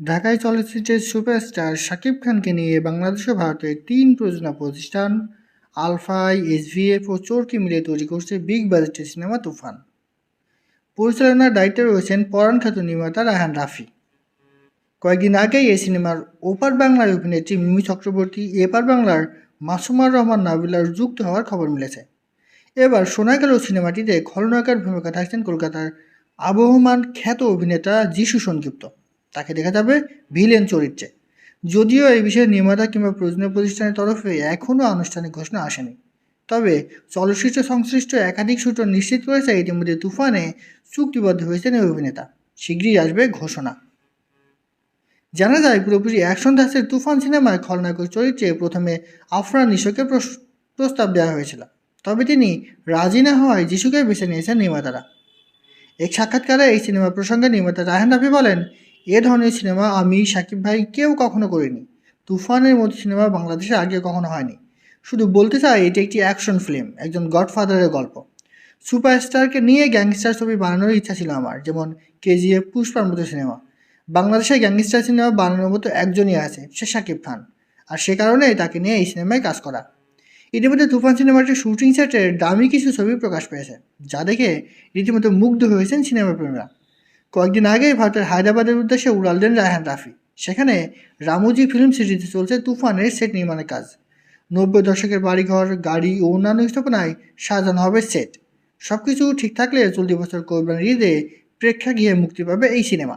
ঢাকায় চলচ্চিত্রের সুপারস্টার শাকিব খানকে নিয়ে বাংলাদেশ ও ভারতের তিন প্রযোজনা প্রতিষ্ঠান আলফাই এসভিএফ ও চোরকি মিলে তৈরি করছে বিগ বাজেটের সিনেমা তুফান। পরিচালনার দায়িত্বে রয়েছেন পরাণ খ্যাত নির্মাতা রাহান রাফি। কয়েকদিন আগেই এই সিনেমার ওপার বাংলার অভিনেত্রী মিমি চক্রবর্তী, এপার বাংলার মাসুমার রহমান নাবিলার যুক্ত হওয়ার খবর মিলেছে। এবার শোনা গেল সিনেমাটিতে খলনায়কের ভূমিকা থাকছেন কলকাতার আবহমান খ্যাত অভিনেতা যিশু সংযুক্ত তাকে দেখা যাবে ভিলেন চরিত্রে। যদিও এই বিষয়ে নির্মাতা কিংবা প্রযোজনা প্রতিষ্ঠানের তরফে এখনও আনুষ্ঠানিক ঘোষণা আসেনি। তবে চলচ্চিত্র সংশ্লিষ্ট একাধিক সূত্র নিশ্চিত করেছে ইতিমধ্যে তুফানে চুক্তিবদ্ধ হয়েছেন এই অভিনেতা। শীঘ্রই আসবে ঘোষণা। জানা যায়, পুরোপুরি অ্যাকশন ধাঁচের তুফান সিনেমায় খলনায়কের চরিত্রে প্রথমে আফরান নিশোকে প্রস- প্রস্তাব দেওয়া হয়েছিল। তবে তিনি রাজি না হওয়ায় যিশুকে বেছে নিয়েছেন নির্মাতারা। এক সাক্ষাৎকারে এই সিনেমা প্রসঙ্গে নির্মাতা রাহেন রাফি বলেন এ ধরনের সিনেমা আমি সাকিব ভাই কেউ কখনো করিনি। তুফানের মতো সিনেমা বাংলাদেশে আগে কখনো হয়নি। শুধু বলতে চাই, এটি একটি অ্যাকশন ফিল্ম, একজন গডফাদারের গল্প। সুপারস্টারকে নিয়ে গ্যাংস্টার ছবি বানানোর ইচ্ছা ছিল আমার, যেমন কেজিএফ পুষ্পার মতো সিনেমা। বাংলাদেশে গ্যাংস্টার সিনেমা বানানোর মতো একজনই আছে, সে শাকিব খান। আর সে কারণেই তাকে নিয়ে এই সিনেমায় কাজ করা। ইতিমধ্যে তুফান সিনেমাটির শুটিং সেটের দামি কিছু ছবি প্রকাশ পেয়েছে, যা দেখে রীতিমতো মুগ্ধ হয়েছেন সিনেমা প্রেমীরা। কয়েকদিন আগেই ভারতের হায়দ্রাবাদের উদ্দেশ্যে উড়াল দেন রায়হান রাফি। সেখানে রামুজি ফিল্ম সিটিতে চলছে তুফানের সেট নির্মাণের কাজ। নব্বই দশকের বাড়িঘর, গাড়ি ও অন্যান্য স্থাপনায় সাজানো হবে সেট সব কিছু ঠিক থাকলে চলতি বছর কোরবানির ঈদে প্রেক্ষাগৃহে মুক্তি পাবে এই সিনেমা।